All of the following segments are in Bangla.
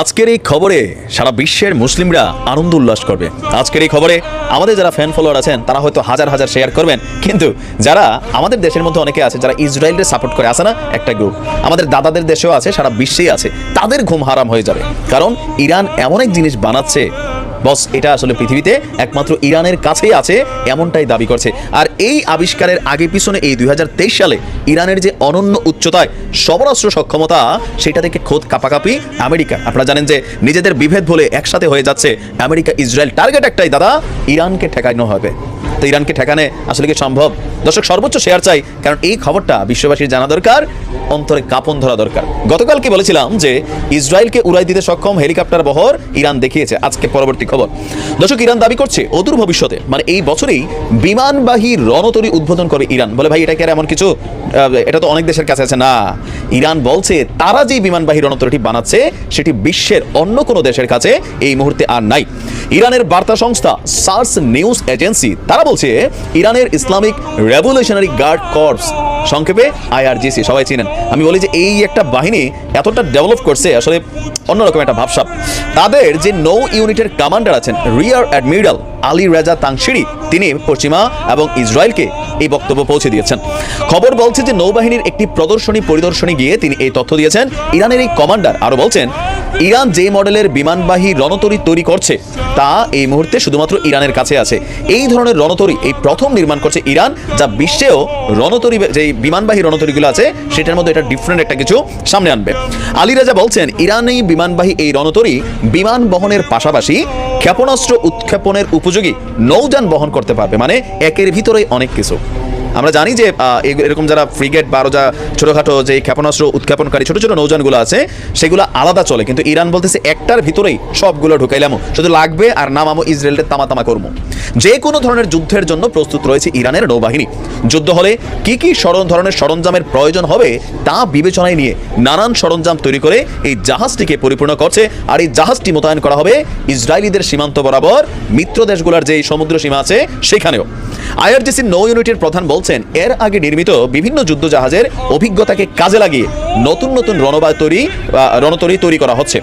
আজকের এই খবরে সারা বিশ্বের মুসলিমরা আনন্দ উল্লাস করবে। আজকের এই খবরে আমাদের যারা ফ্যান ফলোয়ার আছেন, তারা হয়তো হাজার হাজার শেয়ার করবেন। কিন্তু যারা আমাদের দেশের মধ্যে অনেকে আছে, যারা ইসরায়েলের সাপোর্ট করে আসে না? একটা গ্রুপ আমাদের দাদাদের দেশেও আছে, সারা বিশ্বেই আছে। তাদের ঘুম হারাম হয়ে যাবে। কারণ ইরান এমন এক জিনিস বানাচ্ছে বস, এটা আসলে পৃথিবীতে একমাত্র ইরানের কাছেই আছে, এমনটাই দাবি করছে। আর এই আবিষ্কারের আগে পিছনে এই দু হাজার তেইশ সালে ইরানের যে অনন্য উচ্চতায় সবরাষ্ট্র সক্ষমতা, সেটা থেকে খোদ কাপাকাপি আমেরিকা। আপনারা জানেন যে নিজেদের বিভেদ বলে একসাথে হয়ে যাচ্ছে আমেরিকা ইসরায়েল টার্গেট একটাই, দাদা, ইরানকে ঠেকানো হবে। তো ইরানকে ঠেকানে আসলে কি সম্ভব? দর্শক, সর্বোচ্চ শেয়ার চাই, কারণ এই খবরটা বিশ্ববাসীর জানা দরকার, অন্তরে কাপন ধরা দরকার। গতকালকে বলেছিলাম যে, ইসরায়েলকে উড়াই দিতে সক্ষম হেলিকপ্টার বহর ইরান দেখিয়েছে। আজকে পরবর্তী খবর। দর্শক, ইরান দাবি করছে, অদূর ভবিষ্যতে মানে এই বছরেই বিমানবাহী রণতরী উদ্বোধন করে ইরান। বলে, ভাই, এটা কি আর এমন কিছু? এটা তো অনেক দেশের কাছে আছে। না, ইরান বলছে, তারা যে বিমানবাহী রণতরীটি বানাচ্ছে, সেটি বিশ্বের অন্য কোনো দেশের কাছে এই মুহূর্তে আর নাই। ইরানের বার্তা সংস্থা সার্স নিউজ এজেন্সি, তারা বলছে, ইরানের ইসলামিক রেভলিউশনারি গার্ড কর্পস, সংক্ষেপে আইআরজিসি, সবাই চিনেন। আমি বলি যে এই একটা বাহিনী এতটা ডেভেলপ করছে, আসলে অন্যরকম একটা ভাবসাব। তাদের যে নৌ ইউনিটের কমান্ডার আছেন, rear admiral Ali Reza Tangsiri তিনি পশ্চিমা এবং ইসরায়েলকে এই বক্তব্য পৌঁছে দিয়েছেন। খবর বলছে যে নৌবাহিনীর একটি প্রদর্শনী পরিদর্শনী গিয়ে তিনি এই তথ্য দিয়েছেন। ইরানের এই কমান্ডার আরও বলছেন, ইরান যে মডেলের বিমানবাহী রণতরী তৈরি করছে, তা এই মুহূর্তে শুধুমাত্র ইরানের কাছে আছে। এই ধরনের রণতরী এই প্রথম নির্মাণ করছে ইরান, যা বিশ্বেও রণতরী যে বিমানবাহী রণতরীগুলো আছে, সেটার মধ্যে এটা ডিফারেন্ট একটা কিছু সামনে আনবে। আলী রাজা বলছেন, ইরানি বিমানবাহী এই রণতরী বিমান বহনের পাশাপাশি ক্ষেপণাস্ত্র উৎক্ষেপণের উপযোগী নৌযান বহন করতে পারবে মানে একের ভিতরেই অনেক কিছু। আমরা জানি যে এরকম যারা ফ্রিগেট বা যা ছোটখাটো যে ক্ষেপণাস্ত্র উৎক্ষেপণকারী, ছোট ছোট নৌযানগুলো আছে, সেগুলো আলাদা চলে। কিন্তু ইরান বলতেছে একটার ভিতরেই সবগুলো ঢুকাইলাম। শুধু লাগবে আর নামামো ইসরায়েলের তামা তামা করব যে কোনো ধরনের যুদ্ধের জন্য প্রস্তুত রয়েছে ইরানের নৌবাহিনী। যুদ্ধ হলে কি কি সরণ ধরনের সরঞ্জামের প্রয়োজন হবে, তা বিবেচনায় নিয়ে নানান সরঞ্জাম তৈরি করে এই জাহাজটিকে পরিপূর্ণ করছে। আর এই জাহাজটি মোতায়েন করা হবে ইসরায়েলিদের সীমান্ত বরাবর। মিত্র দেশগুলোর যে সমুদ্র সীমা আছে, সেখানেও। আইআরজিসির নৌ ইউনিটের প্রধান বলছেন এর আগে নির্মিত বিভিন্ন যুদ্ধ জাহাজের অভিজ্ঞতাকে কাজে লাগিয়ে নতুন নতুন রণবায় তৈরি রণতরী তৈরি করা হচ্ছে।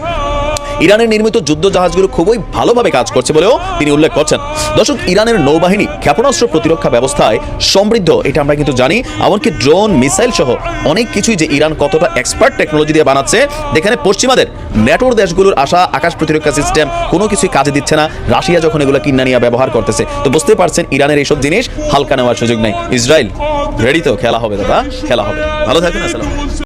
ইরানের নির্মিত যুদ্ধ জাহাজগুলো খুবই ভালোভাবে কাজ করছে বলেও তিনি উল্লেখ করছেন। দর্শক, ইরানের নৌবাহিনী ক্ষেপণাস্ত্র প্রতিরক্ষা ব্যবস্থায় সমৃদ্ধ, এটা আমরা কিন্তু জানি, এমনকি ড্রোন, মিসাইল সহ অনেক কিছুই যে ইরান কতটা এক্সপার্ট টেকনোলজি দিয়ে বানাচ্ছে, যেখানে পশ্চিমাদের নেটোর দেশগুলোর আসা আকাশ প্রতিরক্ষা সিস্টেম কোনো কিছুই কাজে দিচ্ছে না। রাশিয়া যখন এগুলো কিনা নিয়ে ব্যবহার করতেছে, তো বুঝতে পারছেন ইরানের এইসব জিনিস হালকা নেওয়ার সুযোগ নেই। ইসরায়েল রেডি তো, খেলা হবে দাদা, খেলা হবে। ভালো থাকবেন আসসালাম